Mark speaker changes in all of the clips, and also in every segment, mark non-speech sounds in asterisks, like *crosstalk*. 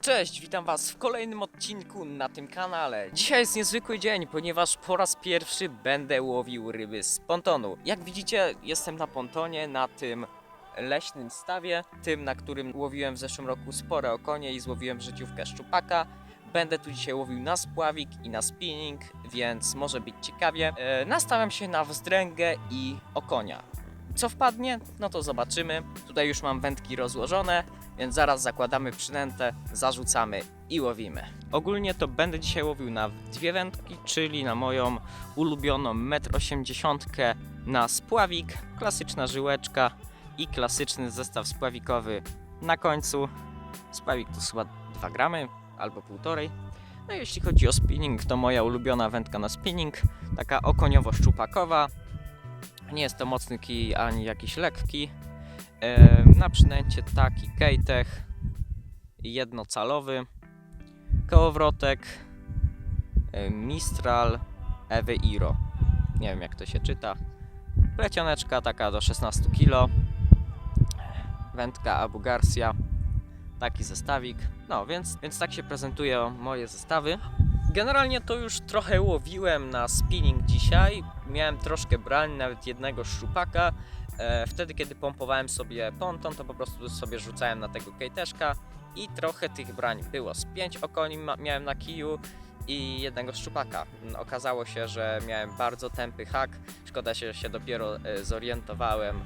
Speaker 1: Cześć, witam Was w kolejnym odcinku na tym kanale. Dzisiaj jest niezwykły dzień, ponieważ po raz pierwszy będę łowił ryby z pontonu. Jak widzicie, jestem na pontonie, na tym leśnym stawie, tym, na którym łowiłem w zeszłym roku spore okonie i złowiłem życiówkę szczupaka. Będę tu dzisiaj łowił na spławik i na spinning, więc może być ciekawie. E, nastawiam się na wzdręgę i okonia. Co wpadnie? No to zobaczymy. Tutaj już mam wędki rozłożone, więc zaraz zakładamy przynętę, zarzucamy i łowimy. Ogólnie to będę dzisiaj łowił na dwie wędki, czyli na moją ulubioną 1,80 m na spławik, klasyczna żyłeczka i klasyczny zestaw spławikowy na końcu. Spławik to chyba 2 gramy albo 1,5. No jeśli chodzi o spinning, to moja ulubiona wędka na spinning, taka okoniowo-szczupakowa. Nie jest to mocny kij ani jakiś lekki. Na przynęcie taki Kejtech jednocalowy, kołowrotek Mistral Ewy Iro. Nie wiem jak to się czyta. Plecioneczka taka do 16 kg. Wędka Abu Garcia. Taki zestawik. No więc, więc tak się prezentują moje zestawy. Generalnie to już trochę łowiłem na spinning dzisiaj. Miałem troszkę brań, nawet jednego szczupaka. E, wtedy, kiedy pompowałem sobie ponton, to po prostu sobie rzucałem na tego kejteszka i trochę tych brań było. Z pięć okoni miałem na kiju i jednego szczupaka. Mm, Okazało się, że miałem bardzo tępy hak. Szkoda się, że się dopiero e, zorientowałem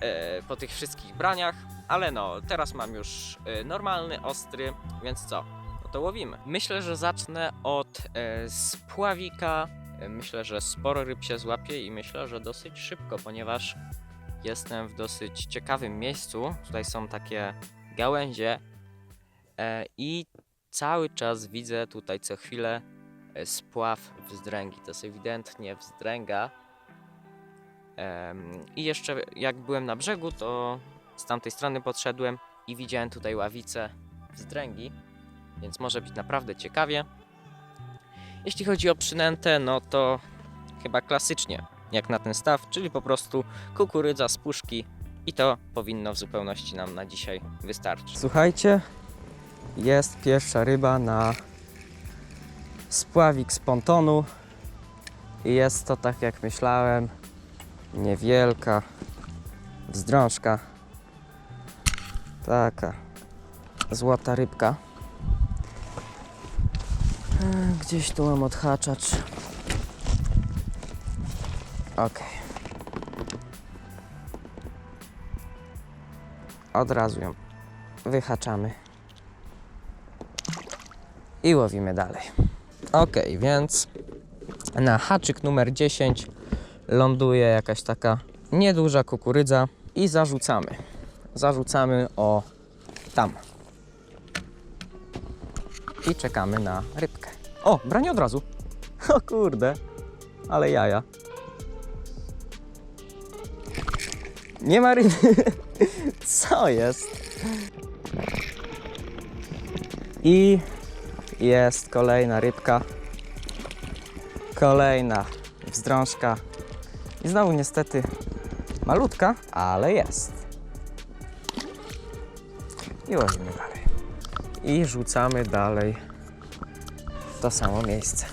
Speaker 1: e, po tych wszystkich braniach, ale no, teraz mam już e, normalny, ostry, więc co? No to łowimy. Myślę, że zacznę od e, spławika. E, Myślę, że sporo ryb się złapie i myślę, że dosyć szybko, ponieważ jestem w dosyć ciekawym miejscu. Tutaj są takie gałęzie e, i cały czas widzę tutaj co chwilę e, spław wzdręgi. To jest ewidentnie wzdręga. I jeszcze jak byłem na brzegu, to z tamtej strony podszedłem i widziałem tutaj ławicę wzdręgi, więc może być naprawdę ciekawie. Jeśli chodzi o przynętę, no to chyba klasycznie jak na ten staw, czyli po prostu kukurydza z puszki i to powinno w zupełności nam na dzisiaj wystarczyć. Słuchajcie, jest pierwsza ryba na spławik z pontonu i jest to tak jak myślałem, niewielka wzdrążka, taka złota rybka. E, Gdzieś tu mam odhaczacz. Okej. Od razu ją wyhaczamy. I łowimy dalej. Okej, więc na haczyk numer 10 ląduje jakaś taka nieduża kukurydza i zarzucamy. Zarzucamy o tam. I czekamy na rybkę. O, branie od razu. *laughs* O kurde, ale jaja. Nie ma ryby. *laughs* Co jest? I jest kolejna rybka. Kolejna wzdrążka. I znowu niestety malutka, ale jest. I łowimy dalej. I rzucamy dalej w to samo miejsce.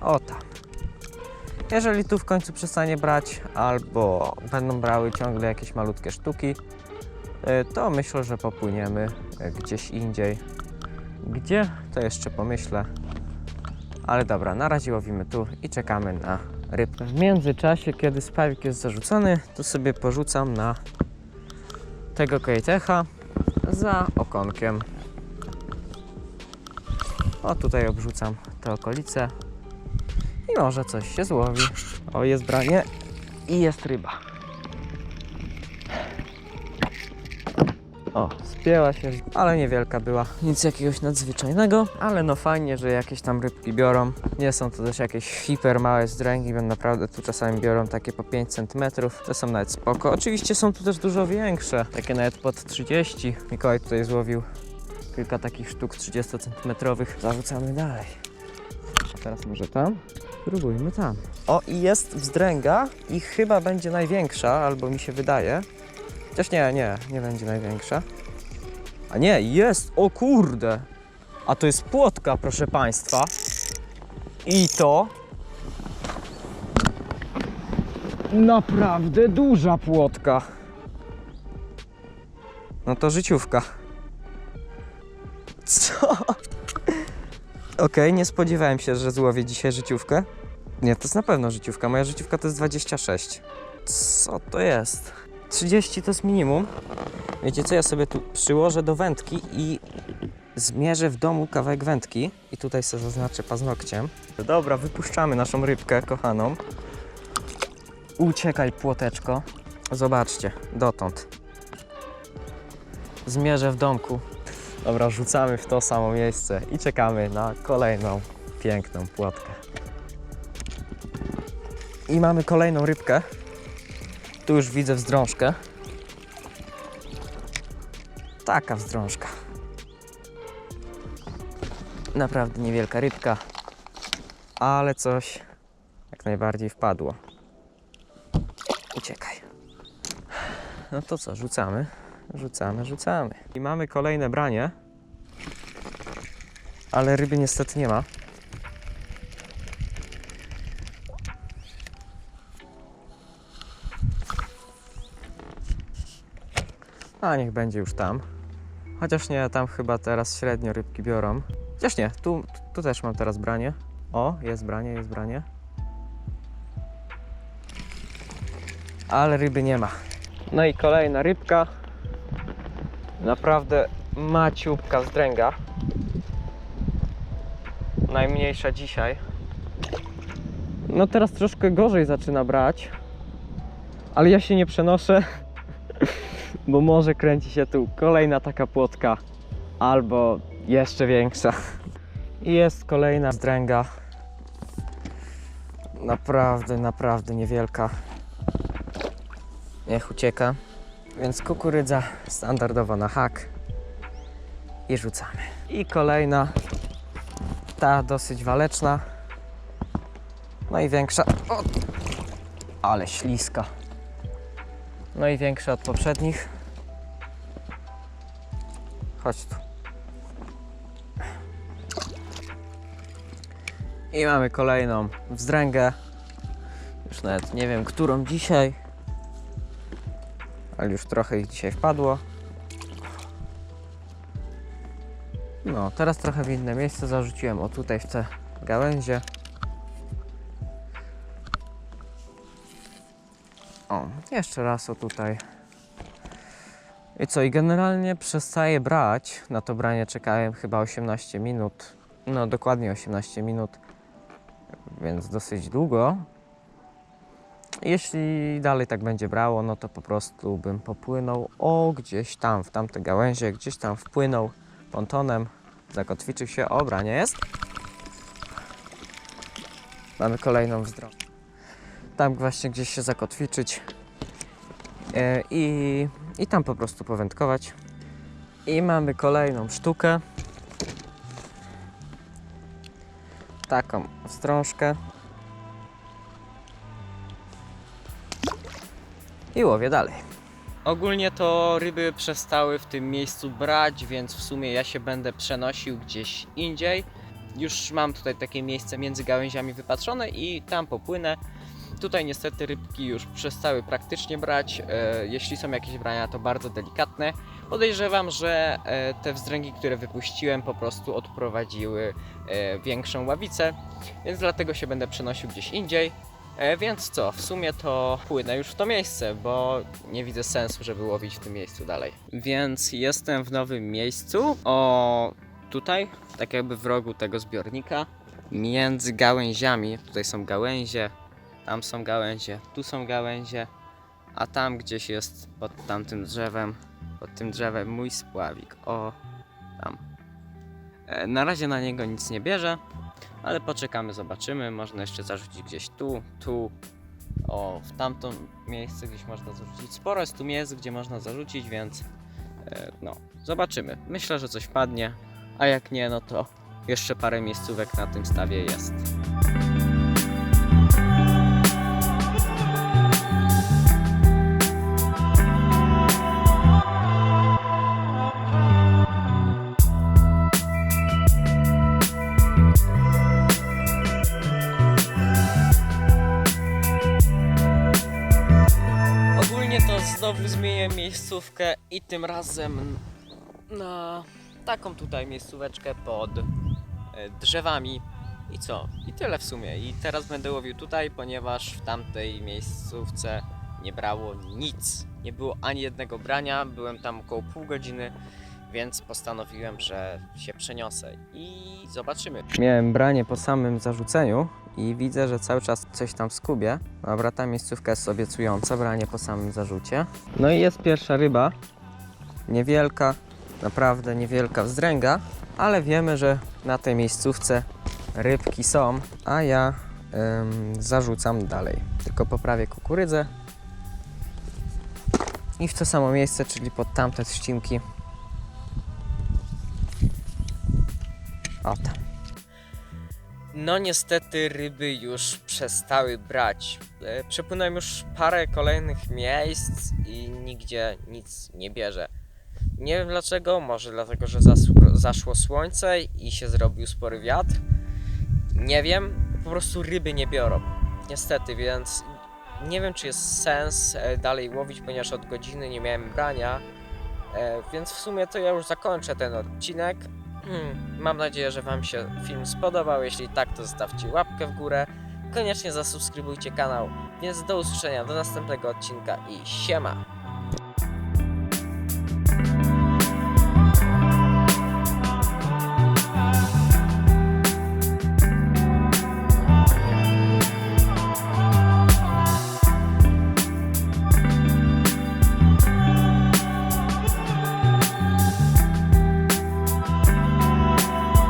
Speaker 1: O tam. Jeżeli tu w końcu przestanie brać, albo będą brały ciągle jakieś malutkie sztuki, y, to myślę, że popłyniemy gdzieś indziej. Gdzie? To jeszcze pomyślę. Ale dobra, na razie łowimy tu i czekamy na rybkę. W międzyczasie, kiedy spawik jest zarzucony, to sobie porzucam na tego kejtecha za okonkiem. O, tutaj obrzucam te okolice i może coś się złowi. O, jest branie i jest ryba. O, spięła się, ale niewielka była. Nic jakiegoś nadzwyczajnego, ale no fajnie, że jakieś tam rybki biorą. Nie są to też jakieś hiper małe zdręgi, bo naprawdę tu czasami biorą takie po 5 cm. To są nawet spoko. Oczywiście są tu też dużo większe, takie nawet pod 30. Mikołaj tutaj złowił kilka takich sztuk 30 cm. Zarzucamy dalej. Teraz może tam? Spróbujmy tam. O, i jest wzdręga i chyba będzie największa, albo mi się wydaje. Chociaż nie, nie, nie będzie największa. A nie, jest, o kurde. A to jest płotka, proszę Państwa. I to... Naprawdę duża płotka. No to życiówka. Co? Okej, nie spodziewałem się, że złowię dzisiaj życiówkę. Nie, to jest na pewno życiówka. Moja życiówka to jest 26. Co to jest? 30 to jest minimum. Wiecie co, ja sobie tu przyłożę do wędki i zmierzę w domu kawałek wędki i tutaj sobie zaznaczę paznokciem. Dobra, wypuszczamy naszą rybkę kochaną. Uciekaj, płoteczko. Zobaczcie, dotąd. Zmierzę w domku. Dobra, rzucamy w to samo miejsce i czekamy na kolejną piękną płotkę. I mamy kolejną rybkę. Tu już widzę wzdrążkę. Taka wzdrążka. Naprawdę niewielka rybka, ale coś jak najbardziej wpadło. Uciekaj. No to co, rzucamy? Rzucamy, rzucamy. I mamy kolejne branie. Ale ryby niestety nie ma. A niech będzie już tam. Chociaż nie, tam chyba teraz średnio rybki biorą. Chociaż nie, tu, tu też mam teraz branie. O, jest branie, jest branie. Ale ryby nie ma. No i kolejna rybka. Naprawdę maciubka zdręga. Najmniejsza dzisiaj. No teraz troszkę gorzej zaczyna brać. Ale ja się nie przenoszę, *laughs* bo może kręci się tu kolejna taka płotka. Albo jeszcze większa. I jest kolejna zdręga. Naprawdę, naprawdę niewielka. Niech ucieka. Więc kukurydza standardowo na hak. I rzucamy. I kolejna. Ta dosyć waleczna. No i większa. O! Ale śliska. No i większa od poprzednich. Chodź tu. I mamy kolejną wzdręgę. Już nawet nie wiem, którą dzisiaj. Ale już trochę ich dzisiaj wpadło. No, teraz trochę w inne miejsce zarzuciłem. O tutaj w te gałęzie. O, jeszcze raz o tutaj. I co, i generalnie przestaję brać. Na to branie czekałem chyba 18 minut. No, dokładnie 18 minut. Więc dosyć długo. Jeśli dalej tak będzie brało, no to po prostu bym popłynął o gdzieś tam, w tamte gałęzie, gdzieś tam wpłynął pontonem, zakotwiczył się, o branie jest. Mamy kolejną wzdrą. Tam właśnie gdzieś się zakotwiczyć e, i, i tam po prostu powędkować. I mamy kolejną sztukę. Taką wstrążkę. I łowię dalej. Ogólnie to ryby przestały w tym miejscu brać, więc w sumie ja się będę przenosił gdzieś indziej. Już mam tutaj takie miejsce między gałęziami wypatrzone i tam popłynę. Tutaj niestety rybki już przestały praktycznie brać. E, jeśli są jakieś brania, to bardzo delikatne. Podejrzewam, że e, te wzdręgi, które wypuściłem, po prostu odprowadziły e, większą ławicę, więc dlatego się będę przenosił gdzieś indziej. E, więc co, w sumie to płynę już w to miejsce, bo nie widzę sensu, żeby łowić w tym miejscu dalej. Więc jestem w nowym miejscu, o tutaj, tak jakby w rogu tego zbiornika, między gałęziami. Tutaj są gałęzie, tam są gałęzie, tu są gałęzie, a tam gdzieś jest pod tamtym drzewem, pod tym drzewem mój spławik. O, tam. E, na razie na niego nic nie bierze, ale poczekamy, zobaczymy. Można jeszcze zarzucić gdzieś tu, tu, o, w tamto miejsce gdzieś można zarzucić. Sporo jest tu miejsc, gdzie można zarzucić, więc e, no, zobaczymy. Myślę, że coś padnie, a jak nie, no to jeszcze parę miejscówek na tym stawie jest. Znowu zmienię miejscówkę i tym razem na taką tutaj miejscóweczkę pod e, drzewami. I co? I tyle w sumie. I teraz będę łowił tutaj, ponieważ w tamtej miejscówce nie brało nic. Nie było ani jednego brania, byłem tam około pół godziny, więc postanowiłem, że się przeniosę i zobaczymy. Miałem branie po samym zarzuceniu i widzę, że cały czas coś tam skubie. Dobra, ta miejscówka jest obiecująca, branie po samym zarzucie. No i jest pierwsza ryba. Niewielka, naprawdę niewielka wzdręga, ale wiemy, że na tej miejscówce rybki są, a ja ym, zarzucam dalej. Tylko poprawię kukurydzę i w to samo miejsce, czyli pod tamte trzcinki. O tam. No niestety ryby już przestały brać. E, Przepłynąłem już parę kolejnych miejsc i nigdzie nic nie bierze. Nie wiem dlaczego, może dlatego, że zaszło słońce i się zrobił spory wiatr. Nie wiem, po prostu ryby nie biorą. Niestety, więc nie wiem, czy jest sens e, dalej łowić, ponieważ od godziny nie miałem brania. E, Więc w sumie to ja już zakończę ten odcinek. Hmm, Mam nadzieję, że Wam się film spodobał. Jeśli tak, to zostawcie łapkę w górę. Koniecznie zasubskrybujcie kanał. Więc do usłyszenia do następnego odcinka i siema!